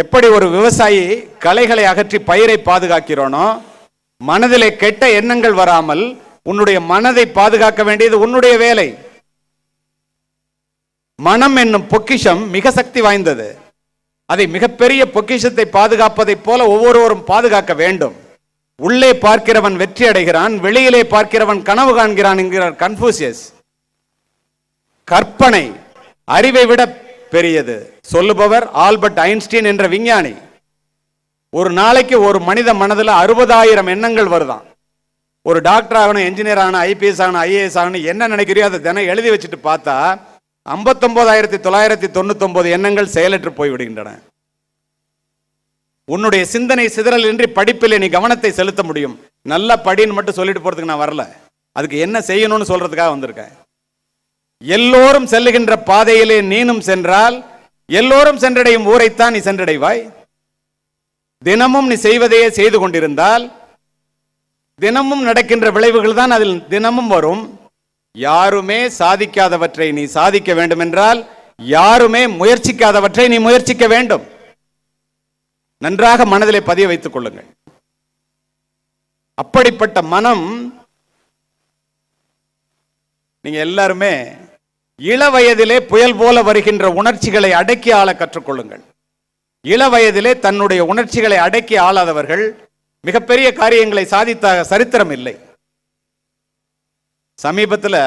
எப்படி ஒரு விவசாயி களைகளை அகற்றி பயிரை பாதுகாக்கிறானோ மனதிலே கெட்ட எண்ணங்கள் வராமல் உன்னுடைய மனதை பாதுகாக்க வேண்டியது உன்னுடைய வேலை. மனம் என்னும் பொக்கிஷம் மிக சக்தி வாய்ந்தது. அதை மிகப்பெரிய பொக்கிஷத்தை பாதுகாப்பதைப் போல ஒவ்வொருவரும் பாதுகாக்க வேண்டும். உள்ளே பார்க்கிறவன் வெற்றி அடைகிறான் வெளியிலே பார்க்கிறவன் கனவு காண்கிறான் என்கிறார் கன்ஃபூசியஸ் கற்பனை அறிவை விட பெரியது. சொல்லுபவர் ஆல்பர்ட் ஐன்ஸ்டீன் என்ற விஞ்ஞானி. ஒரு நாளைக்கு ஒரு மனித மனதில் அறுபதாயிரம் எண்ணங்கள் வருதாம் ஒரு டாக்டர் ஆகணும் என்ஜினியர் ஆகணும் ஐபிஎஸ் ஆகணும் ஐஏஎஸ் ஆகணும் என்ன நினைக்கிறியோ அதை தினம் எழுதி வச்சுட்டு பார்த்தா ஐம்பத்தொம்போதாயிரத்தி தொள்ளாயிரத்தி தொண்ணூத்தொம்பது எண்ணங்கள் செயலற்று போய்விடுகின்றன. உன்னுடைய சிந்தனை சிதறல் இன்றி படிப்பில் நீ கவனத்தை செலுத்த முடியும். நல்ல படின்னு மட்டும் சொல்லிட்டு போகிறதுக்கு நான் வரல. அதுக்கு என்ன செய்யணும்னு சொல்கிறதுக்காக வந்திருக்கேன். எல்லோரும் செல்லுகின்ற பாதையிலே நீனும் சென்றால் எல்லோரும் சென்றடையும் ஊரைத்தான் நீ சென்றடைவாய். தினமும் நீ செய்வதையே செய்து கொண்டிருந்தால் தினமும் நடக்கின்ற விளைவுகள் தான் அதில் தினமும் வரும். யாருமே சாதிக்காதவற்றை நீ சாதிக்க வேண்டும் என்றால் யாருமே முயற்சிக்காதவற்றை நீ முயற்சிக்க வேண்டும். நன்றாக மனதிலே பதிய வைத்துக் கொள்ளுங்கள். அப்படிப்பட்ட மனம் நீங்க எல்லாருமே இள வயதிலே புயல் போல வருகின்ற உணர்ச்சிகளை அடக்கி ஆள கற்றுக்கொள்ளுங்கள். இள வயதிலே தன்னுடைய உணர்ச்சிகளை அடக்கி ஆளாதவர்கள் மிகப்பெரிய காரியங்களை சாதித்த சரித்திரம் இல்லை சமீபத்தில்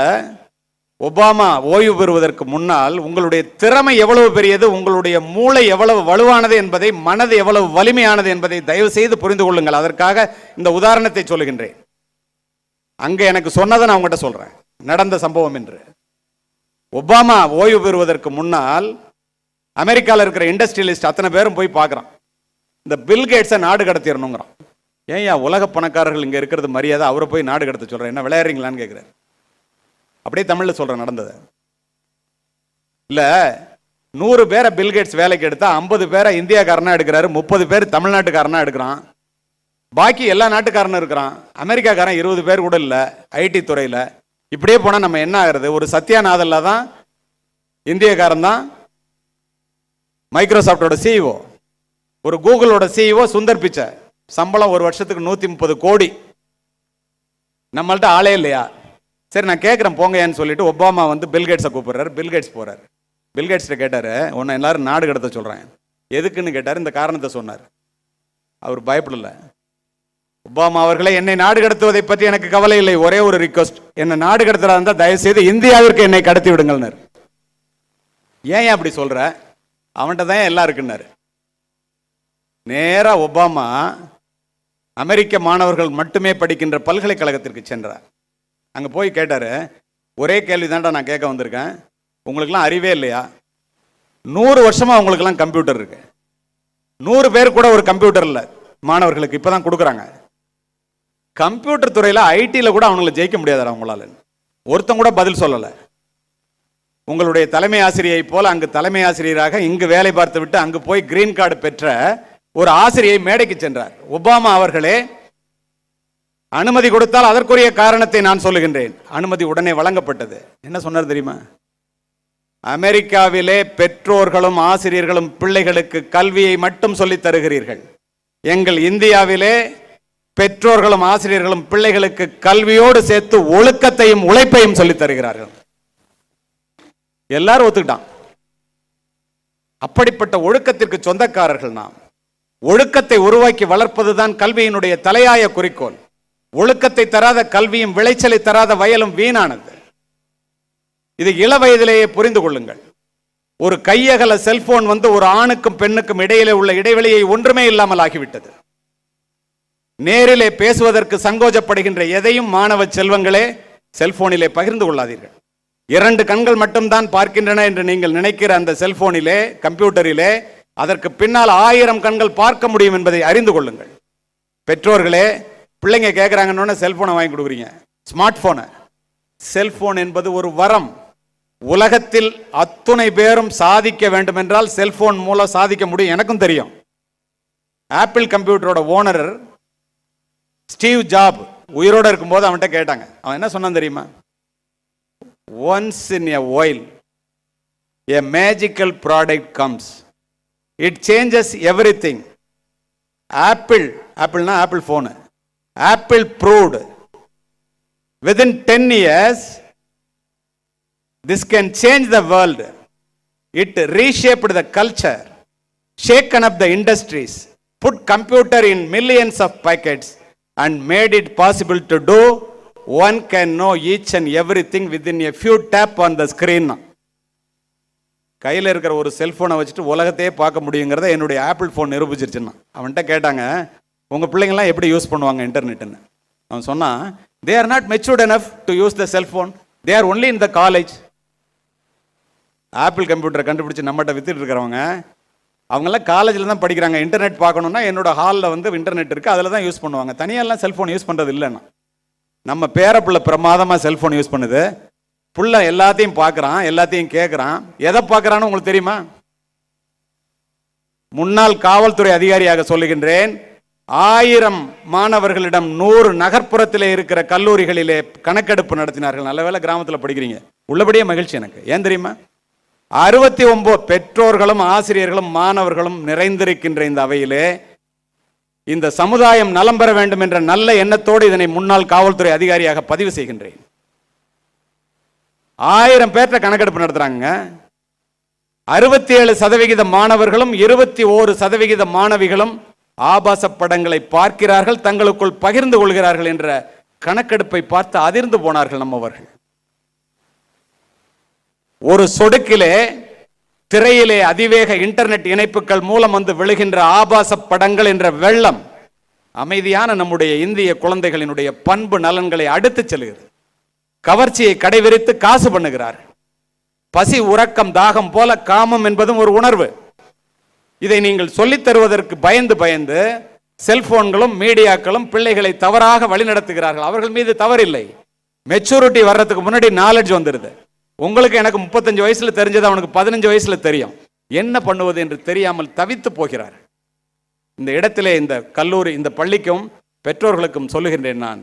ஒபாமா ஓய்வு பெறுவதற்கு முன்னால் உங்களுடைய திறமை எவ்வளவு பெரியது உங்களுடைய மூளை எவ்வளவு வலுவானது என்பதை மனது எவ்வளவு வலிமையானது என்பதை தயவு செய்து புரிந்து கொள்ளுங்கள். அதற்காக இந்த உதாரணத்தை சொல்லுகின்றேன். அங்கே எனக்கு சொன்னதை நான் உங்கள்கிட்ட சொல்கிறேன் நடந்த சம்பவம் என்று. ஒபாமா ஓய்வு பெறுவதற்கு முன்னால் அமெரிக்காவில் இருக்கிற இண்டஸ்ட்ரியலிஸ்ட் அத்தனை பேரும் போய் பார்க்குறான். இந்த பில் கேட்ஸை நாடு கடத்திடணுங்கிறான் ஏன் ஏன் உலக பணக்காரர்கள் இங்கே இருக்கிறது மரியாதை? அவரை போய் நாடு கடத்த சொல்கிறேன் என்ன விளையாடுறீங்களான்னு கேட்குறாரு அப்படியே தமிழில் சொல்கிறேன் நடந்தது. இல்லை நூறு பேரை பில்கேட்ஸ் வேலைக்கு எடுத்தால் ஐம்பது பேரை இந்தியாக்காரனா எடுக்கிறாரு முப்பது பேர் தமிழ்நாட்டுக்காரனா எடுக்கிறான். பாக்கி எல்லா நாட்டுக்காரனும் இருக்கிறான். அமெரிக்காக்காரன் இருபது பேர் கூட இல்லை ஐடி துறையில். இப்படியே போனால் நம்ம என்ன ஆகுறது? ஒரு சத்யா தான் இந்தியக்காரன் தான் மைக்ரோசாஃப்டோட சிஇஓ ஒரு கூகுளோட சிஇஓ சுந்தர் பிச்சை. சம்பளம் ஒரு வருஷத்துக்கு நூற்றி முப்பது கோடி. நம்மள்ட்ட ஆளே இல்லையா? சரி நான் கேட்குறேன் போங்கயான்னு சொல்லிட்டு ஒபாமா வந்து பில்கேட்ஸை கூப்பிடுறாரு. பில்கேட்ஸ் போகிறார் பில்கேட்ஸ்கிட்ட கேட்டார் உன்னை எல்லாரும் நாடு கடத்த சொல்கிறேன் எதுக்குன்னு கேட்டார் இந்த காரணத்தை சொன்னார். அவர் பயப்படலை. ஒபாமா அவர்களை என்னை நாடு கடத்துவதை பற்றி எனக்கு கவலை இல்லை. ஒரே ஒரு ரிக்வஸ்ட் என்னை நாடு கடத்துறதா இருந்தால் தயவு செய்து இந்தியாவிற்கு என்னை கடத்தி விடுங்கள்னார். ஏன் ஏன் அப்படி சொல்ற? அவன்கிட்ட தான் எல்லாம் இருக்குன்னாரு. நேராக ஒபாமா அமெரிக்க மாணவர்கள் மட்டுமே படிக்கின்ற பல்கலைக்கழகத்திற்கு சென்றார். அங்கே போய் கேட்டார் ஒரே கேள்வி தான்டா நான் கேட்க வந்திருக்கேன். உங்களுக்கெல்லாம் அறிவே இல்லையா? நூறு வருஷமாக உங்களுக்கெல்லாம் கம்ப்யூட்டர் இருக்கு. நூறு பேர் கூட ஒரு கம்ப்யூட்டர் இல்லை. மாணவர்களுக்கு இப்போ தான் கொடுக்குறாங்க. கம்ப்யூட்டர் துறையில் ஐடியில் கூட அவங்களை ஜெயிக்க முடியாது அவங்களால ஒருத்தன் கூட பதில் சொல்லலை. உங்களுடைய தலைமை ஆசிரியை போல அங்கு தலைமை ஆசிரியராக இங்கு வேலை பார்த்து விட்டு அங்கு போய் கிரீன் கார்டு பெற்ற ஒரு ஆசிரியை மேடைக்கு சென்றார். ஒபாமா அவர்களே அனுமதி கொடுத்தால் அதற்குரிய காரணத்தை நான் சொல்லுகின்றேன். அனுமதி உடனே வழங்கப்பட்டது. என்ன சொன்னார் தெரியுமா? அமெரிக்காவிலே பெற்றோர்களும் ஆசிரியர்களும் பிள்ளைகளுக்கு கல்வியை மட்டும் சொல்லித் தருகிறீர்கள். எங்கள் இந்தியாவிலே பெற்றோர்களும் ஆசிரியர்களும் பிள்ளைகளுக்கு கல்வியோடு சேர்த்து ஒழுக்கத்தையும் உழைப்பையும் சொல்லித் தருகிறார்கள். எல்லாரும் ஒத்துக்கிட்டான். அப்படிப்பட்ட ஒழுக்கத்திற்கு சொந்தக்காரர்கள் நாம். ஒழுக்கத்தை உருவாக்கி வளர்ப்பதுதான் கல்வியினுடைய தலையாய குறிக்கோள். ஒழுக்கத்தை தராத கல்வியும் விளைச்சலை தராத வயலும் வீணானது. இது இள வயதிலேயே புரிந்து கொள்ளுங்கள். ஒரு கையகல செல்போன் வந்து ஒரு ஆணுக்கும் பெண்ணுக்கும் இடையிலே உள்ள இடைவெளியை ஒன்றுமே இல்லாமல் ஆகிவிட்டது. நேரிலே பேசுவதற்கு சங்கோஜப்படுகின்ற எதையும் மாணவ செல்வங்களே செல்போனிலே பகிர்ந்து கொள்ளாதீர்கள். இரண்டு கண்கள் மட்டும்தான் பார்க்கின்றன என்று நீங்கள் நினைக்கிற அந்த செல்போனிலே கம்ப்யூட்டரிலே அதற்கு பின்னால் ஆயிரம் கண்கள் பார்க்க முடியும் என்பதை அறிந்து கொள்ளுங்கள். பெற்றோர்களே பிள்ளைங்க கேட்குறாங்கன்னு செல்போனை வாங்கி கொடுக்குறீங்க. ஸ்மார்ட் போனை செல்போன் என்பது ஒரு வரம். உலகத்தில் அத்துணை பேரும் சாதிக்க வேண்டும் என்றால் செல்போன் மூலம் சாதிக்க முடியும். எனக்கும் தெரியும். ஆப்பிள் கம்ப்யூட்டரோட ஓனர் ஸ்டீவ் ஜாப் உயிரோட இருக்கும்போது அவன்கிட்ட கேட்டாங்க. அவன் என்ன சொன்னான் தெரியுமா? Once in a while a magical product comes it changes every thing Apple ஆப்பிள்னா Apple phone Apple proved within ten years this can change the world it reshaped the culture shaken up the industries put computer in millions of packets and made it possible to do. One can know each and everything within a few tap on the screen. கையில் இருக்கிற ஒரு செல்ஃபோனை வச்சுட்டு உலகத்தையே பார்க்க முடியுங்கிறத என்னுடைய apple phone நிரூபிச்சிருச்சுன்னா அவன்கிட்ட கேட்டாங்க உங்கள் பிள்ளைங்களாம் எப்படி யூஸ் பண்ணுவாங்க இன்டர்நெட்டுன்னு அவன் சொன்னான் they are not matured enough to use the cellphone they are only in the college Apple கம்ப்யூட்டரை கண்டுபிடிச்சி நம்மகிட்ட வித்துட்டு இருக்கிறவங்க அவங்கெல்லாம் காலேஜில் தான் படிக்கிறாங்க. இன்டர்நெட் பார்க்கணுன்னா என்னோட ஹாலில் வந்து இன்டர்நெட் இருக்குது அதில் தான் யூஸ் பண்ணுவாங்க. தனியாலாம் செல்ஃபோன் யூஸ் பண்ணுறது இல்லைன்னா நம்ம பேர பிரமாதமாக செல்ஃபோன் யூஸ் பண்ணுது. புள்ள எல்லாத்தையும் பார்க்குறான் எல்லாத்தையும் கேட்குறான் எதை பார்க்குறான்னு உங்களுக்கு தெரியுமா? முன்னாள் காவல்துறை அதிகாரியாக சொல்லுகின்றேன் ஆயிரம் மாணவர்களிடம் நூறு நகர்ப்புறத்தில் இருக்கிற கல்லூரிகளிலே கணக்கெடுப்பு நடத்தினார்கள். நல்லவேளை கிராமத்தில் படிக்கிறீங்க. உள்ளபடியே மகிழ்ச்சி எனக்கு. ஏன் தெரியுமா? அறுபத்தி ஒன்பது பெற்றோர்களும் ஆசிரியர்களும் மாணவர்களும் நிறைந்திருக்கின்ற இந்த அவையிலே இந்த சமுதாயம் நலம் பெற வேண்டும் என்ற நல்ல எண்ணத்தோடு இதனை முன்னாள் காவல்துறை அதிகாரியாக பதிவு செய்கின்றேன். ஆயிரம் பேர்ட்ட கணக்கெடுப்பு நடத்துறாங்க அறுபத்தி ஏழு சதவிகித மாணவர்களும் இருபத்தி ஓரு சதவிகித மாணவிகளும் ஆபாச படங்களை பார்க்கிறார்கள் தங்களுக்குள் பகிர்ந்து கொள்கிறார்கள் என்ற கணக்கெடுப்பை பார்த்து அதிர்ந்து போனார்கள் நம்மவர்கள். ஒரு சொடுக்கிலே திரையிலே அதிவேக இன்டர்நெட் இணைப்புகள் மூலம் வந்து விழுகின்ற ஆபாச படங்கள் என்ற வெள்ளம் அமைதியான நம்முடைய இந்திய குழந்தைகளினுடைய பண்பு நலன்களை அடுத்து செல்கிறது. கவர்ச்சியை கடைவிரித்து காசு பண்ணுகிறார். பசி உறக்கம் தாகம் போல காமம் என்பதும் ஒரு உணர்வு. இதை நீங்கள் சொல்லித் தருவதற்கு பயந்து பயந்து செல்போன்களும் மீடியாக்களும் பிள்ளைகளை தவறாக வழிநடத்துகிறார்கள். அவர்கள் மீது தவறில்லை. மெச்சூரிட்டி வர்றதுக்கு முன்னாடி நாலேஜ் வந்துடுது உங்களுக்கு எனக்கு முப்பத்தஞ்சு வயசுல தெரிஞ்சது அவனுக்கு பதினஞ்சு வயசுல தெரியும். என்ன பண்ணுவது என்று தெரியாமல் தவித்து போகிறார். இந்த இடத்திலே இந்த கல்லூரி இந்த பள்ளிக்கும் பெற்றோர்களுக்கும் சொல்லுகின்றேன் நான்.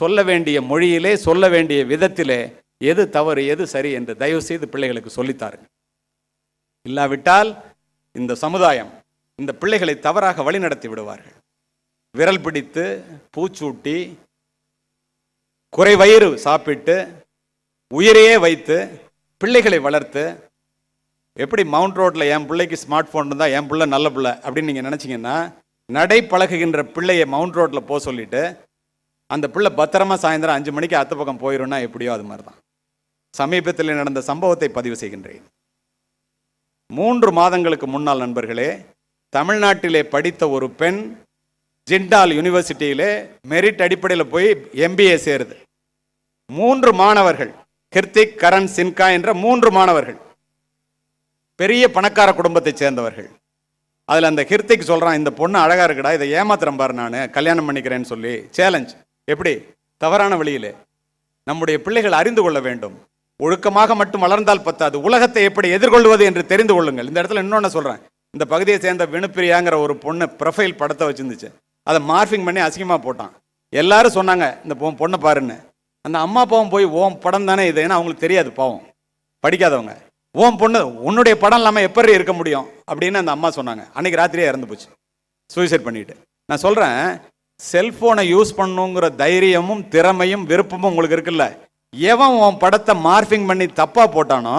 சொல்ல வேண்டிய மொழியிலே சொல்ல வேண்டிய விதத்திலே எது தவறு எது சரி என்று தயவு செய்து பிள்ளைகளுக்கு சொல்லித்தாருங்க இல்லாவிட்டால் இந்த சமுதாயம் இந்த பிள்ளைகளை தவறாக வழிநடத்தி விடுவார்கள். விரல் பிடித்து பூச்சூட்டி குறைவயிறு சாப்பிட்டு உயிரையே வைத்து பிள்ளைகளை வளர்த்து எப்படி மவுண்ட் ரோட்டில் என் பிள்ளைக்கு ஸ்மார்ட் ஃபோன் இருந்தால் என் பிள்ளை நல்ல பிள்ளை அப்படின்னு நீங்கள் நினச்சிங்கன்னா நடை பழகுகின்ற பிள்ளையை மவுண்ட் ரோட்டில் போக சொல்லிட்டு அந்த பிள்ளை பத்திரமா சாயந்தரம் அஞ்சு மணிக்கு அத்த பக்கம் போயிடும்னா எப்படியோ அது மாதிரி தான் சமீபத்தில் நடந்த சம்பவத்தை பதிவு செய்கின்றேன். மூன்று மாதங்களுக்கு முன்னால் நண்பர்களே தமிழ்நாட்டிலே படித்த ஒரு பெண் ஜிண்டால் யூனிவர்சிட்டியிலே மெரிட் அடிப்படையில் போய் எம்பிஏ சேருது. மூன்று மாணவர்கள் கிருத்திக் கரண் சின்கா என்ற மூன்று மாணவர்கள். பெரிய பணக்கார குடும்பத்தை சேர்ந்தவர்கள். அதில் அந்த கிருத்திக் சொல்கிறான் இந்த பொண்ணு அழகாக இருக்குடா இதை ஏமாத்துறேன் பாரு நான் கல்யாணம் பண்ணிக்கிறேன்னு சொல்லி சேலஞ்ச் எப்படி? தவறான வழியில். நம்முடைய பிள்ளைகள் அறிந்து கொள்ள வேண்டும். ஒழுக்கமாக மட்டும் வளர்ந்தால் பத்தாது. உலகத்தை எப்படி எதிர்கொள்வது என்று தெரிந்து கொள்ளுங்கள். இந்த இடத்துல இன்னொன்று சொல்கிறேன் இந்த பகுதியை சேர்ந்த வினுப்பிரியாங்கிற ஒரு பொண்ணு ப்ரொஃபைல் படத்தை வச்சுருந்துச்சு. அதை மார்ஃபிங் பண்ணி அசிங்கமாக போட்டான். எல்லாரும் சொன்னாங்க இந்த பொ- பொண்ணை பாருன்னு. அந்த அம்மா அப்பாவும் போய் ஓம் படம் தானே இது? ஏன்னா அவங்களுக்கு தெரியாது பாவம். படிக்காதவங்க. ஓம் பொண்ணு உன்னுடைய படம் இல்லாமல் எப்படி இருக்க முடியும்? அப்படின்னு அந்த அம்மா சொன்னாங்க. அன்னைக்கு ராத்திரியே இறந்து போச்சு. சூசைட் பண்ணிட்டு. நான் சொல்கிறேன் செல்ஃபோனை யூஸ் பண்ணுங்கிற தைரியமும் திறமையும் விருப்பமும் உங்களுக்கு இருக்குல்ல. எவன் உன் படத்தை மார்ஃபிங் பண்ணி தப்பாக போட்டானோ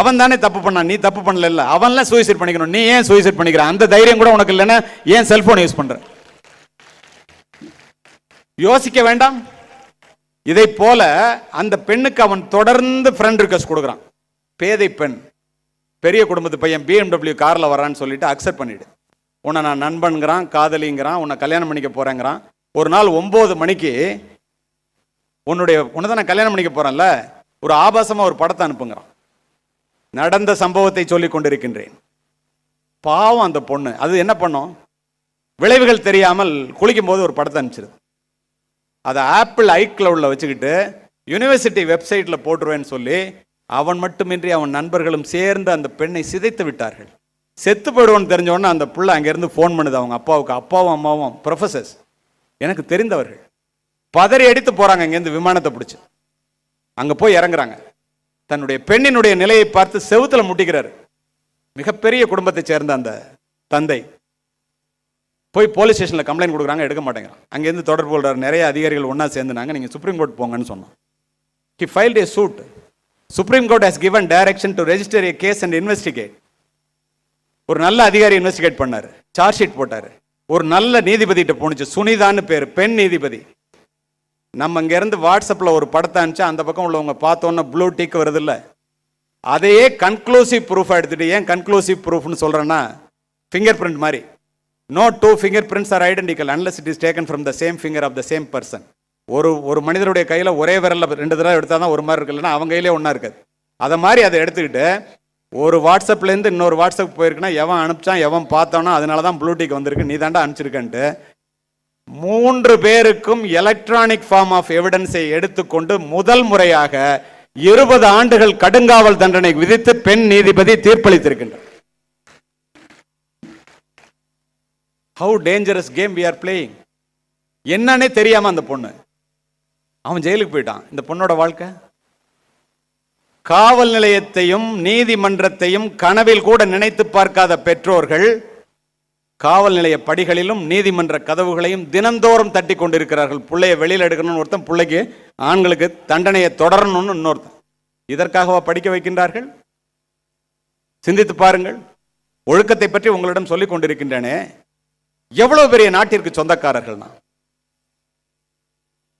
அவன் தானே தப்பு பண்ணான். நீ தப்பு பண்ணல அவன்லாம் சூசைட் பண்ணிக்கணும். நீ ஏன் சூசைட் பண்ணிக்கிற? அந்த தைரியம் கூட உனக்கு இல்லைன்னா ஏன் செல்ஃபோன் யூஸ் பண்ணுற யோசிக்க வேண்டாம். இதை போல அந்த பெண்ணுக்கு அவன் தொடர்ந்து ஃப்ரெண்ட் ரிக்வஸ்ட் கொடுக்குறான். பேதை பெண். பெரிய குடும்பத்து பையன் பிஎம்டபிள்யூ காரில் வரான்னு சொல்லிட்டு அக்செப்ட் பண்ணிடு. உன்னை நான் நண்பன்கிறான் காதலிங்கிறான் உன்னை கல்யாணம் பண்ணிக்க போறேங்கிறான். ஒரு நாள் ஒன்பது மணிக்கு உன்னுடைய உன்னை தான் நான் கல்யாணம் பண்ணிக்க போறேன்ல ஒரு ஆபாசமாக ஒரு படத்தை அனுப்புங்கிறான். நடந்த சம்பவத்தை சொல்லி கொண்டிருக்கின்றேன். பாவம் அந்த பொண்ணு. அது என்ன பண்ணும்? விளைவுகள் தெரியாமல் குளிக்கும் போது ஒரு படத்தை அனுப்பிச்சிருது. அதை ஆப்பிள் ஐக்ளவுடில் வச்சுக்கிட்டு யூனிவர்சிட்டி வெப்சைட்டில் போட்டுருவேன்னு சொல்லி அவன் மட்டுமின்றி அவன் நண்பர்களும் சேர்ந்து அந்த பெண்ணை சிதைத்து விட்டார்கள். செத்து போயிடுவோன்னு தெரிஞ்சோடனே அந்த பிள்ளை அங்கேருந்து ஃபோன் பண்ணுது. அவங்க அப்பாவுக்கு அப்பாவும் அம்மாவும் ப்ரொஃபசர்ஸ் எனக்கு தெரிந்தவர்கள். பதறி அடித்து போகிறாங்க இங்கேருந்து விமானத்தை பிடிச்சி. அங்கே போய் இறங்குறாங்க. தன்னுடைய பெண்ணினுடைய நிலையை பார்த்து செவுத்துல முட்டிக்கிறாரு. மிகப்பெரிய குடும்பத்தை சேர்ந்த அந்த தந்தை. போய் போலீஸ் ஸ்டேஷனில் கம்ப்ளைண்ட் கொடுக்குறாங்க எடுக்க மாட்டேங்கிறான். அங்கேருந்து தொடர்பு கொள்றாரு. நிறைய அதிகாரிகள் ஒன்றா சேர்ந்துனாங்க. நீங்கள் சுப்ரீம் கோர்ட் போங்கன்னு சொன்னோம். He filed a suit Supreme Court has given direction to register a case and investigate ஒரு நல்ல அதிகாரி இன்வெஸ்டிகேட் பண்ணார். சார்ஜ் ஷீட் போட்டார். ஒரு நல்ல நீதிபதிகிட்ட போணுச்சு. சுனிதான்னு பேர். பெண் நீதிபதி. நம்ம இங்கேருந்து வாட்ஸ்அப்பில் ஒரு படத்தை அனுப்பிச்சு அந்த பக்கம் உள்ளவங்க பார்த்தோன்னே ப்ளூ டிக் வருது இல்லை அதையே கன்க்ளூசிவ் ப்ரூஃபாக எடுத்துகிட்டு ஏன் கன்க்ளூசிவ் ப்ரூஃப்னு சொல்கிறேன்னா ஃபிங்கர் பிரிண்ட் மாதிரி. No two finger prints are identical unless it is taken from the same finger of the same person ஒரு ஒரு மனிதருடைய கையில் ஒரே விரல்ல ரெண்டு தடவை எடுத்தால் தான் ஒரு மாதிரி இருக்கு இல்லைன்னா அவங்க கையிலே ஒன்றா இருக்காது. அதை மாதிரி அதை எடுத்துக்கிட்டு ஒரு வாட்ஸ்அப்லேருந்து இன்னொரு வாட்ஸ்அப் போயிருக்குன்னா எவன் அனுப்பிச்சான் எவன் பார்த்தானோ அதனால தான் ப்ளூடிக் வந்திருக்கு நீ தாண்டா அனுப்பிச்சிருக்கன்ட்டு மூன்று பேருக்கும் எலக்ட்ரானிக் ஃபார்ம் ஆஃப் எவிடன்ஸை எடுத்துக்கொண்டு முதல் முறையாக இருபது ஆண்டுகள் கடுங்காவல் தண்டனை விதித்து பெண் நீதிபதி தீர்ப்பளித்திருக்கின்றார். How dangerous game we are playing என்னன்னே தெரியாமல் அந்த பொண்ணு. அவன் ஜெயிலுக்கு போயிட்டான். இந்த பொண்ணோட வாழ்க்கை? காவல் நிலையத்தையும் நீதிமன்றத்தையும் கனவில் கூட நினைத்து பார்க்காத பெற்றோர்கள் காவல் நிலைய படிகளிலும் நீதிமன்ற கதவுகளையும் தினந்தோறும் தட்டி கொண்டிருக்கிறார்கள். பிள்ளைய வெளியில் எடுக்கணும்னு ஒருத்தன் பிள்ளைக்கு ஆண்களுக்கு தண்டனையை தொடரணும்னு இன்னொருத்தன். இதற்காகவா படிக்க வைக்கின்றார்கள்? சிந்தித்து பாருங்கள். ஒழுக்கத்தை பற்றி உங்களிடம் சொல்லிக் கொண்டிருக்கின்றனே. எவ்வளவு பெரிய நாட்டிற்கு சொந்தக்காரர்கள்னா?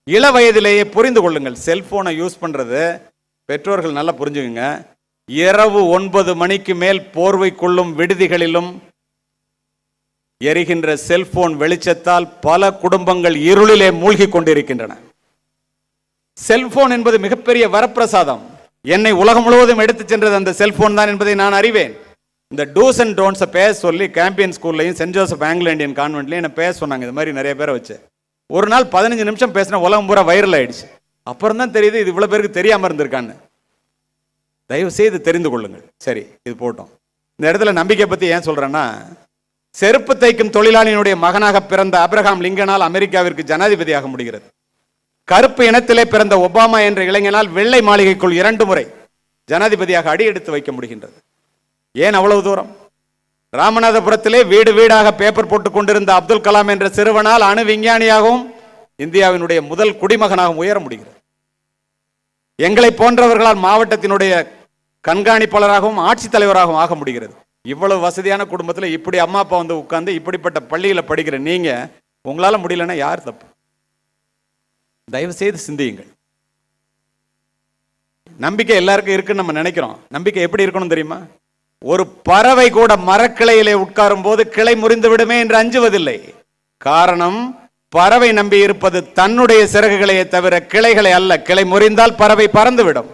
இள வயதிலேயே புரிந்து கொள்ளுங்கள். செல்போனை யூஸ் பண்றது பெற்றோர்கள் நல்லா புரிஞ்சுக்குங்க. இரவு ஒன்பது மணிக்கு மேல் போர்வை கொள்ளும் விடுதிகளிலும் எரிகின்ற செல்போன் வெளிச்சத்தால் பல குடும்பங்கள் இருளிலே மூழ்கி கொண்டிருக்கின்றன. செல்போன் என்பது மிகப்பெரிய வரப்பிரசாதம். என்னை உலகம் முழுவதும் எடுத்துச் சென்றது அந்த செல்போன் தான் என்பதை நான் அறிவேன். இந்த டூஸ் அண்ட் டோன்ஸை பேச சொல்லி கேம்பியன் ஸ்கூல்லையும் சென்ட் ஜோசப் ஆங்கிலோ இந்தியன் கான்வென்ட்லையும் என்ன பேச சொன்னாங்க. இது மாதிரி நிறைய பேரை வச்சு. ஒரு நாள் பதினஞ்சு நிமிஷம் பேசின உலகம் பூரா வைரல் ஆயிடுச்சு. அப்புறம் தான் தெரியுது இது இவ்வளவு பேருக்கு தெரியாம இருந்திருக்கான்னு. தயவு செய்து தெரிந்து கொள்ளுங்கள். சரி இது போட்டோம். இந்த இடத்துல நம்பிக்கை பத்தி ஏன் சொல்றேன்னா செருப்பு தைக்கும் தொழிலாளியினுடைய மகனாக பிறந்த அப்ரஹாம் லிங்கனால் அமெரிக்காவிற்கு ஜனாதிபதியாக முடிகிறது. கருப்பு இனத்திலே பிறந்த ஒபாமா என்ற இளைஞனால் வெள்ளை மாளிகைக்குள் இரண்டு முறை ஜனாதிபதியாக அடி எடுத்து வைக்க முடிகின்றது. ஏன் அவ்வளவு தூரம்? ராமநாதபுரத்திலே வீடு வீடாக பேப்பர் போட்டுக் கொண்டிருந்த அப்துல் கலாம் என்ற சிறுவனால் அணு விஞ்ஞானியாகவும் இந்தியாவினுடைய முதல் குடிமகனாகவும் உயர முடிகிறது. எங்களை போன்றவர்களால் மாவட்டத்தினுடைய கண்காணிப்பாளராகவும் ஆட்சித் தலைவராகவும் ஆக முடிகிறது. இவ்வளவு வசதியான குடும்பத்தில் இப்படி அம்மா அப்பா வந்து உட்கார்ந்து இப்படிப்பட்ட பள்ளியில் படிக்கிற நீங்க உங்களால முடியலன்னா யார் தப்பு? தயவு செய்து சிந்தியுங்கள். நம்பிக்கை எல்லாருக்கும் இருக்குன்னு நம்ம நினைக்கிறோம். நம்பிக்கை எப்படி இருக்கணும் தெரியுமா? ஒரு பறவை கூட மரக்கிளையிலே உட்காரும் போது கிளை முறிந்து விடுமே என்று அஞ்சுவதில்லை. காரணம் பறவை நம்பி இருப்பது தன்னுடைய சிறகுகளையே தவிர கிளைகளை அல்ல. கிளை முறிந்தால் பறவை பறந்துவிடும்.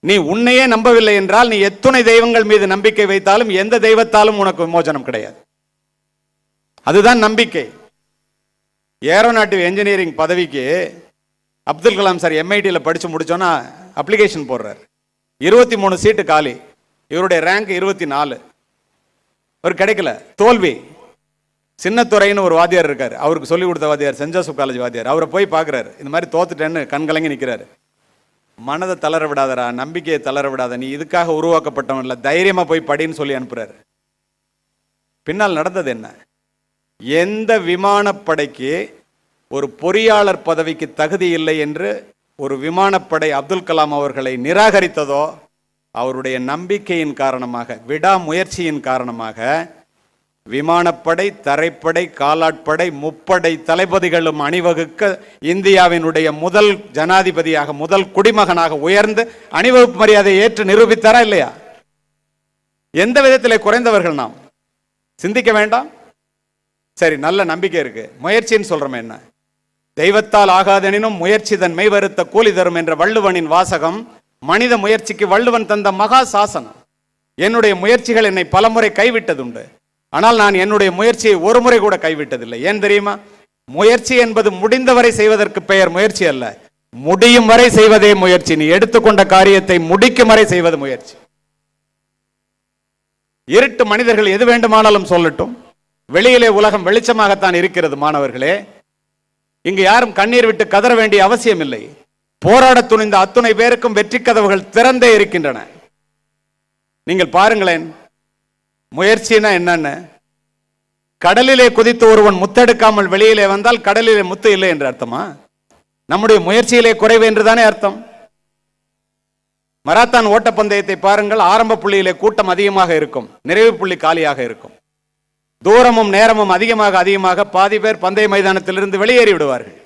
நீ உன்னையே நம்பவில்லை என்றால் நீ எத்துணை தெய்வங்கள் மீது நம்பிக்கை வைத்தாலும் எந்த தெய்வத்தாலும் உனக்கு விமோச்சனம் கிடையாது. அதுதான் நம்பிக்கை. ஏரோநாட்டிவ் என்ஜினியரிங் பதவிக்கு அப்துல் கலாம் சார் எம்ஐடியில் படித்து முடிச்சோன்னா அப்ளிகேஷன் போடுறார். இருபத்தி மூணு சீட்டு காலி. இவருடைய ரேங்க் இருபத்தி நாலு அவர் கிடைக்கல. தோல்வி. சின்னத்துறைன்னு ஒரு வாத்தியார் இருக்கார். அவருக்கு சொல்லி கொடுத்த வாத்தியார் சென்ட் ஜோசப் காலேஜ் வாத்தியார். அவரை போய் பார்க்குறாரு. இந்த மாதிரி தோத்துட்டேன்னு கண்கலங்கி நிற்கிறாரு மனதை தளர விடாதடா நம்பிக்கையை தளர விடாத நீ இதுக்காக உருவாக்கப்பட்டவன் இல்லை தைரியமாக போய் படின்னு சொல்லி அனுப்புறாரு. பின்னால் நடந்தது என்ன? எந்த விமானப்படைக்கு ஒரு பொறியாளர் பதவிக்கு தகுதி இல்லை என்று ஒரு விமானப்படை அப்துல் கலாம் அவர்களை நிராகரித்ததோ அவருடைய நம்பிக்கையின் காரணமாக விடாமுயற்சியின் காரணமாக விமானப்படை தரைப்படை காலாட்படை முப்படை தளபதிகளும் அணிவகுக்க இந்தியாவினுடைய முதல் ஜனாதிபதியாக முதல் குடிமகனாக உயர்ந்து அணிவகுப்பு மரியாதை ஏற்று நிரூபித்தாரா இல்லையா? எந்த விதத்தில் குறைந்தவர்கள் நாம்? சிந்திக்க வேண்டாம்? சரி நல்ல நம்பிக்கை இருக்கு. முயற்சின்னு சொல்றோம் என்ன? தெய்வத்தால் ஆகாதெனினும் முயற்சி தன் மெய் வருத்த கூலி தரும் என்ற வள்ளுவனின் வாசகம் மனித முயற்சிக்கு வள்ளுவன் தந்த மகா சாசனம். என்னுடைய முயற்சிகள் என்னை பலமுறை கைவிட்டதுண்டு. ஆனால் நான் என்னுடைய முயற்சியை ஒரு முறை கூட கைவிட்டதில்லை. ஏன் தெரியுமா? முயற்சி என்பது முடிந்தவரை செய்வதற்கு பெயர் முயற்சி அல்ல. முடியும் வரை செய்வதே முயற்சி. நீ எடுத்துக்கொண்ட காரியத்தை முடிக்கும் வரை செய்வது முயற்சி. இருட்டு மனிதர்கள் எது வேண்டுமானாலும் சொல்லட்டும். வெளியிலே உலகம் வெளிச்சமாகத்தான் இருக்கிறது மாணவர்களே. இங்கு யாரும் கண்ணீர் விட்டு கதற வேண்டிய அவசியம் இல்லை போராட துணிந்த அத்துணை பேருக்கும் வெற்றி கதவுகள் திறந்தே இருக்கின்றன. நீங்கள் பாருங்களேன் முயற்சினா என்னன்னு? கடலிலே குதித்து ஒருவன் முத்தெடுக்காமல் வெளியிலே வந்தால் கடலிலே முத்து இல்லை என்று அர்த்தமா? நம்முடைய முயற்சியிலே குறைவு என்றுதானே அர்த்தம்? மராத்தான் ஓட்டப்பந்தயத்தை பாருங்கள் ஆரம்ப புள்ளியிலே கூட்டம் அதிகமாக இருக்கும் நிறைவு புள்ளி காலியாக இருக்கும். தூரமும் நேரமும் அதிகமாக அதிகமாக பாதி பேர் பந்தய மைதானத்திலிருந்து வெளியேறி விடுவார்கள்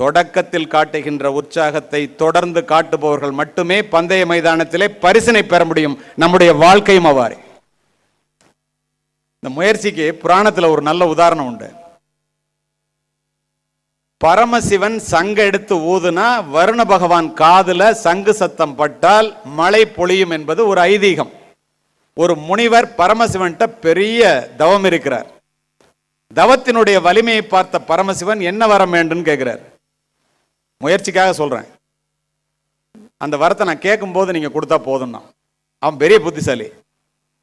தொடக்கத்தில் காட்டுகின்ற உற்சாகத்தை தொடர்ந்து காட்டுபவர்கள் மட்டுமே பந்தய மைதானத்திலே பரிசினை பெற முடியும். நம்முடைய வாழ்க்கையும் அவ்வாறு. இந்த முயற்சிக்கு புராணத்தில் ஒரு நல்ல உதாரணம் உண்டு. பரமசிவன் சங்க எடுத்து ஊதுனா வருண பகவான் காதுல சங்கு சத்தம் பட்டால் மழை பொழியும் என்பது ஒரு ஐதீகம். ஒரு முனிவர் பரமசிவன்கிட்ட பெரிய தவம் இருக்கிறார். தவத்தினுடைய வலிமையை பார்த்த பரமசிவன் என்ன வர வேண்டும்னு கேட்கிறார் முயற்சிக்காக சொல்கிறேன் அந்த வரத்தை நான் கேட்கும்போது நீங்கள் கொடுத்தா போதும்னா. அவன் பெரிய புத்திசாலி.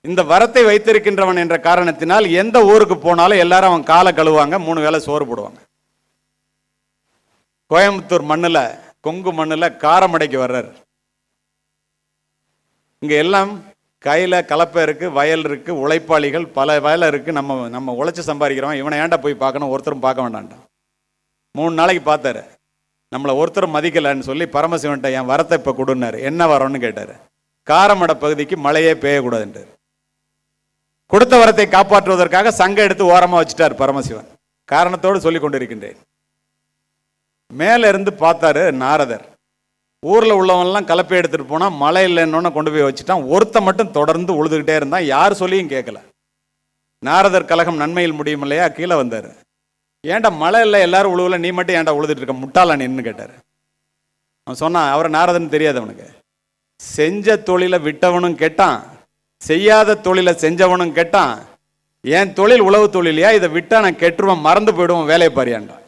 இந்த வரத்தை வைத்திருக்கின்றவன் என்ற காரணத்தினால் எந்த ஊருக்கு போனாலும் எல்லாரும் அவன் காலை கழுவாங்க மூணு வேளை சோறு போடுவாங்க. கோயம்புத்தூர் மண்ணில் கொங்கு மண்ணில் காரமடைக்கு வர்றார். இங்கே எல்லாம் கையில் கலப்பை இருக்குது வயல் இருக்குது உழைப்பாளிகள் பல வயல இருக்குது நம்ம நம்ம உழைச்சி சம்பாதிக்கிறோம் இவனை ஏன்டா போய் பார்க்கணும்? ஒருத்தரும் பார்க்க வேண்டான்ட்டான் மூணு நாளைக்கு பார்த்தாரு. நம்மளை ஒருத்தர் மதிக்கலைன்னு சொல்லி பரமசிவன்ட்ட என் வரத்தை இப்போ கொடுன்னாரு. என்ன வரம்னு கேட்டார். காரமட பகுதிக்கு மழையே பெய்யக்கூடாதுன்றார். கொடுத்த வரத்தை காப்பாற்றுவதற்காக சங்க எடுத்து ஓரமாக வச்சுட்டார் பரமசிவன். காரணத்தோடு சொல்லி கொண்டிருக்கின்றேன். மேலே இருந்து பார்த்தாரு நாரதர். ஊரில் உள்ளவன்லாம் கலப்பை எடுத்துகிட்டு போனால் மழை இல்லைன்னு கொண்டு போய் வச்சுட்டான். ஒருத்த மட்டும் தொடர்ந்து உழுதுகிட்டே இருந்தான். யார் சொல்லியும் கேட்கல நாரதர் கலகம் நன்மையில் முடியும் இல்லையா? கீழே வந்தார். ஏன்டா மழை இல்லை எல்லாரும் உழுவல நீ மட்டும் ஏன்டா உழுதுட்டு இருக்க? முட்டாளா நின்னு அவன் சொன்னான் அவரை நாரதன் தெரியாது அவனுக்கு. செஞ்ச தொழிலை விட்டவனும் கெட்டான். செய்யாத தொழிலை செஞ்சவனும் கெட்டான். என் தொழில் உழவு தொழிலையா? இதை விட்டா நான் கெட்டுருவேன் மறந்து போயிடுவோம் வேலையை பாரியான்டான்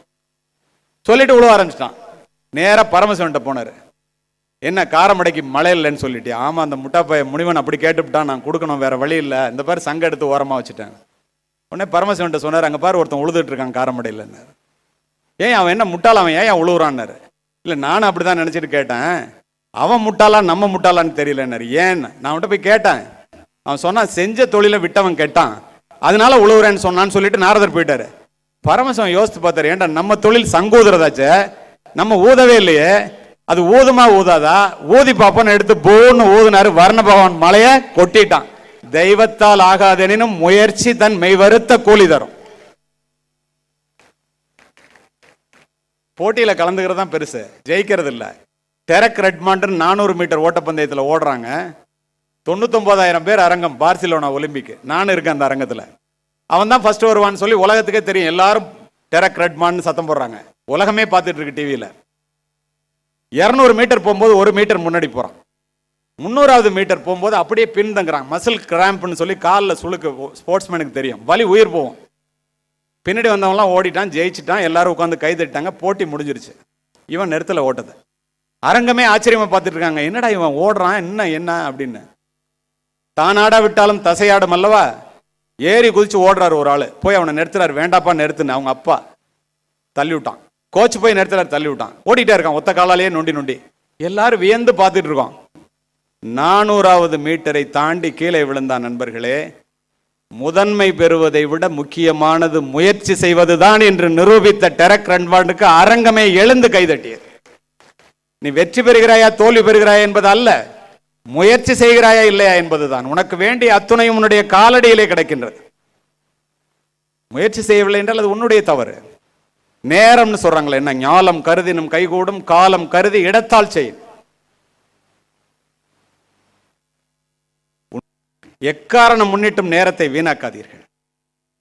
சொல்லிட்டு உழுவ ஆரம்பிச்சிட்டான். நேராக பரமசிவன்ட்ட போனார். என்ன காரமடைக்கு மழை இல்லைன்னு சொல்லிட்டு ஆமாம் அந்த முட்டாப்பைய முனிவன் அப்படி கேட்டுவிட்டான் நான் கொடுக்கணும் வேற வழி இல்லை. இந்த மாதிரி சங்க எடுத்து ஓரமாக வச்சுட்டேன். உடனே பரமசிவன்ட்ட சொன்னார் அங்கே பாரு ஒருத்தன் உழுதுட்டு இருக்கான் காரமடையிலன்னு. ஏன் அவன் என்ன முட்டாள் அவன் ஏன் உழுவுறான்னாரு? இல்லை நானும் அப்படிதான் நினச்சிட்டு கேட்டேன். அவன் முட்டாளா நம்ம முட்டாளான்னு தெரியலன்னாரு. ஏன்? நான் அவன்கிட்ட போய் கேட்டேன். அவன் சொன்னான் செஞ்ச தொழிலை விட்டவன் கேட்டான். அதனால உழுவுறேன்னு சொன்னான்னு சொல்லிட்டு நாரதர் போயிட்டாரு. பரமசிவன் யோசித்து பார்த்தாரு ஏன்டா நம்ம தொழில் சங்கூதுறதாச்சே? நம்ம ஊதவே இல்லையே. அது ஊதுமா ஊதாதா? ஊதி பாப்பன்னு எடுத்து போன்னு ஊதுனாரு வர்ண பகவான் மலையை கொட்டிட்டான். தெய்வத்தால் ஆகாதெனினும் முயற்சி தன் மெய்வருத்த கூலி தரும். போட்டியில் கலந்துக்கிறது தான் பெருசு. ஜெயிக்கிறது இல்லை டெரக் ரெட்மாண்டன் நானூறு மீட்டர் ஓட்டப்பந்தயத்தில் ஓடுறாங்க. தொண்ணூத்தொம்பதாயிரம் பேர் அரங்கம் பார்சிலோனா ஒலிம்பிக் நானும் இருக்கேன் அந்த அரங்கத்தில். அவன் தான் ஃபர்ஸ்ட் வருவான்னு சொல்லி உலகத்துக்கே தெரியும். எல்லாரும் டெரக் ரெட்மான்னு சத்தம் போடுறாங்க. உலகமே பார்த்துட்டு இருக்கு டிவியில் இரநூறு மீட்டர் போகும்போது ஒரு மீட்டர் முன்னாடி போகிறான் முந்நூறாவது மீட்டர் போகும்போது அப்படியே பின்தங்குறாங்க மசில் கிராம்ப்னு சொல்லி காலில் சுளுக்கு ஸ்போர்ட்ஸ்மேனுக்கு தெரியும். வலி உயிர் போகும். பின்னாடி வந்தவங்களாம் ஓடிட்டான் ஜெயிச்சிட்டான் எல்லாரும் உட்காந்து கை தட்டிட்டாங்க போட்டி முடிஞ்சிருச்சு. இவன் நிறுத்தல ஓட்டது. அரங்கமே ஆச்சரியமாக பார்த்துட்டு இருக்காங்க என்னடா இவன் ஓடுறான் என்ன என்ன அப்படின்னு. தானாடா விட்டாலும் தசையாடும் அல்லவா? ஏறி குதிச்சு ஓடுறாரு ஒரு ஆள். போய் அவனை நிறுத்துறாரு. வேண்டாப்பா நிறுத்துன்னு. அவங்க அப்பா தள்ளி விட்டான். கோச் போய் நிறுத்துறாரு தள்ளி விட்டான். ஓடிட்டே இருக்கான். ஒத்த காலாலேயே நொண்டி நொண்டி. எல்லாரும் வியந்து பார்த்துட்டு இருக்கோம் நானூறாவது மீட்டரை தாண்டி கீழே விழுந்தான் நண்பர்களே முதன்மை பெறுவதை விட முக்கியமானது முயற்சி செய்வதுதான் என்று நிரூபித்த டெரக் ரன்வாண்டுக்கு அரங்கமே எழுந்து கைதட்டியது. நீ வெற்றி பெறுகிறாயா தோல்வி பெறுகிறாயா என்பது அல்ல முயற்சி செய்கிறாயா இல்லையா என்பதுதான். உனக்கு வேண்டிய அத்துணையும் உன்னுடைய காலடியிலே கிடைக்கின்றது. முயற்சி செய்யவில்லை என்றால் அது உன்னுடைய தவறு. நேரம்னு சொல்றாங்களே என்ன ஞாலம் கருதினும் கைகூடும் காலம் கருதி இடத்தால் செய்யும். எக்காரணம் முன்னிட்டும் நேரத்தை வீணாக்காதீர்கள்.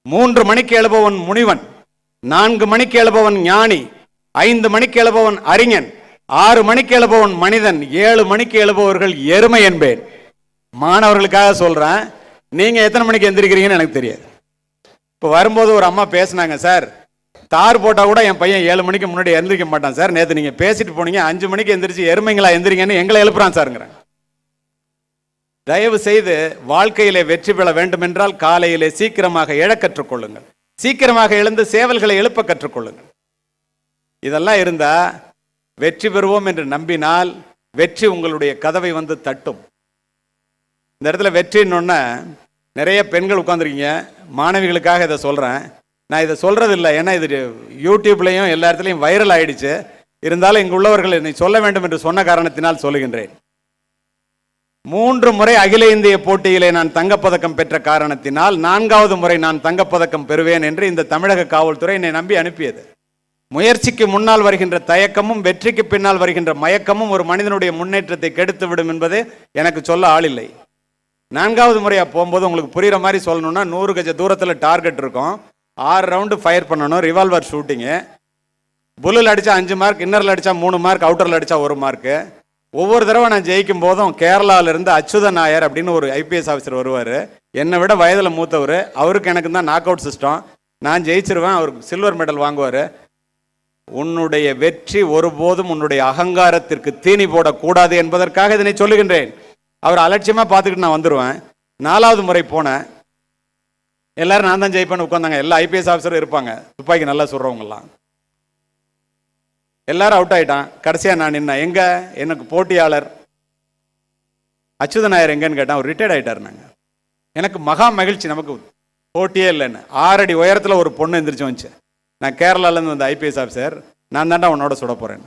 மூன்று மணிக்கு எழுபவன் முனிவன் நான்கு மணிக்கு எழுபவன் ஞானி ஐந்து மணிக்கு எழுபவன் அறிஞன் ஆறு மணிக்கு எழுபவன் மனிதன் ஏழு மணிக்கு எழுபவர்கள் எருமை என்பேன். மாணவர்களுக்காக சொல்கிறேன் நீங்கள் எத்தனை மணிக்கு எந்திரிக்கிறீங்கன்னு எனக்கு தெரியாது. இப்போ வரும்போது ஒரு அம்மா பேசுனாங்க சார் தார் போட்டால் கூட என் பையன் ஏழு மணிக்கு முன்னாடி எந்திரிக்க மாட்டான் சார். நேற்று நீங்கள் பேசிட்டு போனீங்க அஞ்சு மணிக்கு எந்திரிச்சு எருமைங்களா எந்திரிங்கன்னு எங்களை எழுப்புறான் சாருங்கிறேன். தயவு செய்து வாழ்க்கையிலே வெற்றி பெற வேண்டும் என்றால் காலையிலே சீக்கிரமாக எழ கற்றுக்கொள்ளுங்கள். சீக்கிரமாக எழுந்து சேவல்களை எழுப்ப கற்றுக்கொள்ளுங்கள். இதெல்லாம் இருந்தா வெற்றி பெறுவோம் என்று நம்பினால் வெற்றி உங்களுடைய கதவை வந்து தட்டும். இந்த இடத்துல வெற்றின்னு நிறைய பெண்கள் உட்காந்துருக்கீங்க மாணவிகளுக்காக இதை சொல்கிறேன் நான் இதை சொல்கிறது இல்லை ஏன்னா இது யூடியூப்லேயும் எல்லா இடத்துலையும் வைரல் ஆயிடுச்சு. இருந்தாலும் இங்கு உள்ளவர்கள் என்னை சொல்ல வேண்டும் என்று சொன்ன காரணத்தினால் சொல்லுகின்றேன். மூன்று முறை அகில இந்திய போட்டியிலே நான் தங்கப்பதக்கம் பெற்ற காரணத்தினால் நான்காவது முறை நான் தங்கப்பதக்கம் பெறுவேன் என்று இந்த தமிழக காவல்துறை என்னை நம்பி அனுப்பியது. முயற்சிக்கு முன்னால் வருகின்ற தயக்கமும் வெற்றிக்கு பின்னால் வருகின்ற மயக்கமும் ஒரு மனிதனுடைய முன்னேற்றத்தை கெடுத்து விடும் என்பது எனக்கு சொல்ல ஆளில்லை. நான்காவது முறையாக போகும்போது உங்களுக்கு புரிகிற மாதிரி சொல்லணும்னா நூறு கஜ தூரத்தில் டார்கெட் இருக்கும். ஆறு ரவுண்டு ஃபயர் பண்ணணும் ரிவால்வர் ஷூட்டிங்கு. புல்லில் அடித்தா அஞ்சு மார்க் இன்னரில் அடித்தா மூணு மார்க் அவுட்டரில் அடித்தா ஒரு மார்க்கு. ஒவ்வொரு தடவை நான் ஜெயிக்கும் போதும் கேரளால இருந்து அச்சுத நாயர் அப்படின்னு ஒரு ஐபிஎஸ் ஆஃபீஸர் வருவார். என்னை விட வயதில் மூத்தவர். அவருக்கு எனக்கு தான் நாக் அவுட் சிஸ்டம் நான் ஜெயிச்சிருவேன். அவருக்கு சில்வர் மெடல் வாங்குவார். உன்னுடைய வெற்றி ஒருபோதும் உன்னுடைய அகங்காரத்திற்கு தீனி போடக்கூடாது என்பதற்காக இதனை சொல்லுகின்றேன். அவர் அலட்சியமாக பார்த்துக்கிட்டு நான் வந்துடுவேன் நாலாவது முறை போனேன். எல்லாரும் நான் தான் ஜெயிப்பேன்னு உட்காந்தாங்க எல்லா ஐபிஎஸ் ஆஃபீஸரும் இருப்பாங்க. துப்பாக்கி நல்லா சொல்கிறவங்கலாம் எல்லாரும் அவுட் ஆயிட்டான். கடைசியாக நான் நின்னேன். எங்கே? எனக்கு போட்டியாளர் அச்சுத நாயர் எங்கேன்னு கேட்டான். அவர் ரிட்டையர்ட் ஆகிட்டார் நாங்கள் எனக்கு மகா மகிழ்ச்சி நமக்கு. போட்டியே இல்லைன்னு. ஆறடி உயரத்தில் ஒரு பொண்ணு எந்திரிச்சு வந்துச்சு. நான் கேரளாலேருந்து வந்த ஐபிஎஸ் ஆஃபீஸர் நான் தாண்டா உன்னோட சுட போகிறேன்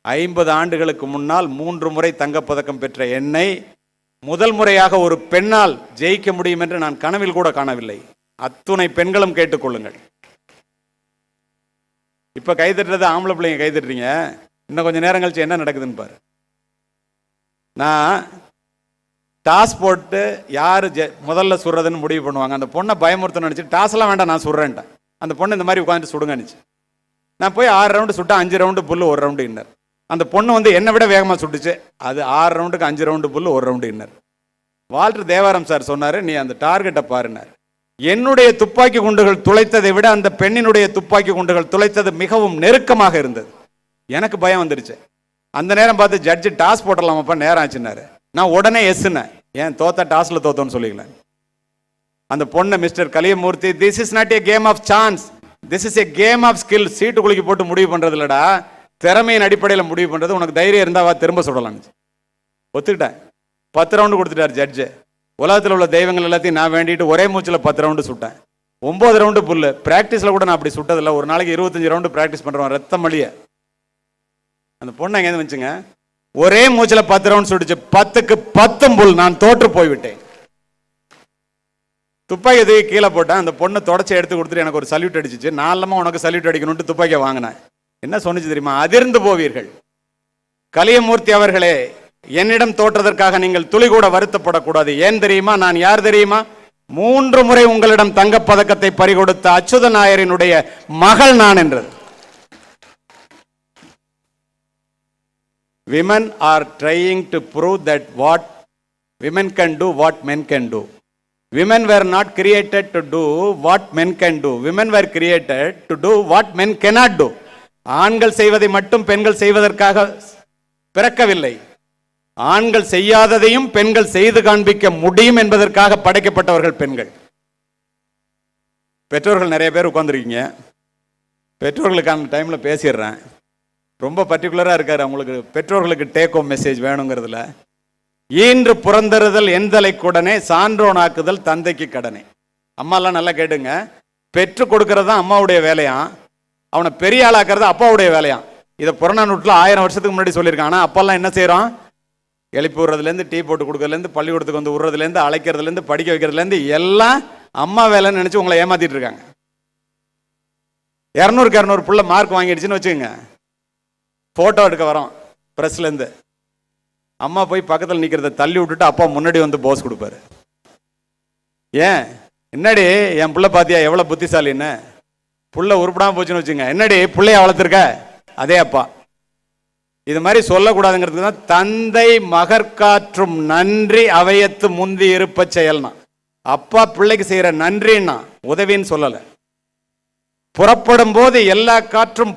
ஐம்பது ஆண்டுகளுக்கு முன்னால் மூன்று முறை தங்கப்பதக்கம் பெற்ற என்னை முதல் முறையாக ஒரு பெண்ணால் ஜெயிக்க முடியும் என்று நான் கனவில் கூட காணவில்லை. அத்துணை பெண்களும் கேட்டுக்கொள்ளுங்கள். இப்போ கை தட்டுறது ஆம்பளை பிள்ளைங்க கைதட்டுறீங்க. இன்னும் கொஞ்சம் நேரம் கழிச்சு என்ன நடக்குதுன்னு பாரு. நான் டாஸ் போட்டு யார் ஜெ முதல்ல சுடுறதுன்னு முடிவு பண்ணுவாங்க. அந்த பொண்ணை பயமுறுத்தணும்னு நினச்சி டாஸ் எல்லாம் வேண்டாம் நான் சுடுறேன்ட்டேன் அந்த பொண்ணு இந்த மாதிரி உட்காந்துட்டு சுடுங்கன்னுச்சு நான் போய் ஆறு ரவுண்டு சுட்டேன் அஞ்சு ரவுண்டு புல்லு ஒரு ரவுண்டு இன்னர் அந்த பொண்ணு வந்து என்னை விட வேகமாக சுட்டுச்சு. அது ஆறு ரவுண்டுக்கு அஞ்சு ரவுண்டு புல்லு ஒரு round inner Walter Devaram sir சொன்னார் நீ அந்த டார்கெட்டை பாருனார் என்னுடைய துப்பாக்கி குண்டுகள் துளைத்ததை விட அந்த பெண்ணினுடைய துப்பாக்கி குண்டுகள் துளைத்தது மிகவும் நெருக்கமாக இருந்தது. எனக்கு பயம் வந்துருச்சு. அந்த நேரம் பார்த்து ஜட்ஜி டாஸ் போட்டலாமாப்பா நேரம் ஆச்சுன்னாரு. நான் உடனே எஸ்னேன் ஏன் தோத்த டாஸ்ல தோத்தோன்னு சொல்லிக்கல. அந்த பொண்ணை mister Kaliyamoorthy this is not a game of chance this is a game of skill சீட்டு குலுக்கி போட்டு முடிவு பண்ணுறது இல்லடா திறமையின் அடிப்படையில் முடிவு பண்ணுறது உனக்கு தைரியம் இருந்தாவா திரும்ப சொல்லலாம் ஒத்துக்கிட்டேன். பத்து ரவுண்டு கொடுத்துட்டார் ஜட்ஜு உலகத்தில் உள்ள தெய்வங்கள் எல்லாத்தையும் நான் வேண்டிட்டு ஒரே மூச்சில் பத்து ரவுண்டு சுட்டேன். ஒம்பது ரவுண்டு புல்லு ப்ராக்டிஸில் கூட நான் அப்படி சுட்டதில்ல. ஒரு நாளைக்கு இருபத்தஞ்சு ரவுண்டு ப்ராக்டிஸ் பண்ணுறோம் ரத்தம் மலிய அந்த பொண்ணு எங்கேருந்து வந்துச்சுங்க ஒரே மூச்சில் பத்து ரவுண்ட் சுட்டுச்சு. பத்துக்கு பத்தும் புல். நான் தோற்று போய்விட்டேன். துப்பாக்கி தூக்கி கீழே போட்டேன்? அந்த பொண்ணை தொடச்சி எடுத்து கொடுத்துட்டு எனக்கு ஒரு சல்யூட் அடிச்சிச்சு. நாலமாக உனக்கு சல்யூட் அடிக்கணும்ட்டு துப்பாக்கியை வாங்கினேன். என்ன சொன்னிச்சு தெரியுமா? அதிர்ந்து போவீர்கள். கலியமூர்த்தி அவர்களே என்னிடம் தோற்றதற்காக நீங்கள் துளி கூட வருத்தப்படக்கூடாது. ஏன் தெரியுமா? நான் யார் தெரியுமா? மூன்று முறை உங்களிடம் தங்க பதக்கத்தை பறிகொடுத்த அச்சுத நாயரினுடைய மகள் நான் என்றது. Women are trying to prove that what women can do what men can do women were not created to do what men can do. Women were created to do what men cannot do. ஆண்கள் செய்வதை மட்டும் பெண்கள் செய்வதற்காக பிறக்கவில்லை. ஆண்கள் செய்யாததையும் பெண்கள் செய்து காண்பிக்க முடியும் என்பதற்காக படைக்கப்பட்டவர்கள் பெண்கள். பெற்றோர்கள் நிறைய பேர் உட்காந்துருக்கீங்க பெற்றோர்களுக்கான டைமில் பேசிடுறேன். ரொம்ப பர்டிகுலராக இருக்கார் அவங்களுக்கு. பெற்றோர்களுக்கு டேக் ஹோம் மெசேஜ் வேணுங்கிறதுல. ஈன்று புறந்தறுதல் எந்தலை கூடனே சான்றோனாக்குதல் தந்தைக்கு கடனே. அம்மாலாம் நல்லா கேட்டுங்க. பெற்று கொடுக்கறது தான் அம்மாவுடைய வேலையாம் அவனை பெரிய ஆளாக்குறது அப்பாவுடைய வேலையாம் இதை புறநானூற்றில் ஆயிரம் வருஷத்துக்கு முன்னாடி சொல்லியிருக்கான். ஆனால் அப்பெல்லாம் என்ன செய்கிறோம் எழுப்பி விடுறதுலேருந்து டீ போட்டு கொடுக்கறதுலேருந்து பள்ளிக்கூடத்துக்கு வந்து விடுறதுலேருந்து அழைக்கிறதுலேருந்து படிக்க வைக்கிறதுலேருந்து எல்லாம் அம்மா வேலைன்னு நினச்சி உங்களை ஏமாத்திட்டு இருக்காங்க. இரநூறுக்கு இரநூறு புள்ள மார்க் வாங்கிடுச்சுன்னு வச்சுக்கோங்க. ஃபோட்டோ எடுக்க வரோம் ப்ரெஸ்லேருந்து அம்மா போய் பக்கத்தில் நிற்கிறத தள்ளி விட்டுட்டு அப்பா முன்னாடி வந்து போஸ் கொடுப்பாரு. ஏன்? என்னடி என் பிள்ளை பார்த்தியா எவ்வளோ புத்திசாலின்னு? புள்ள உருப்பிடாமல் போச்சுன்னு வச்சுங்க என்னடி பிள்ளைய வளர்த்துருக்க? அதே அப்பா. இது மாதிரி சொல்லக்கூடாதுங்கிறதுக்கு தான் தந்தை மகற்காற்றும் நன்றி அவையத்து முந்தி இருப்ப செயல்னா. அப்பா பிள்ளைக்கு செய்கிற நன்றின்னா உதவின்னு சொல்லலை. புறப்படும் போது எல்லா காற்றும்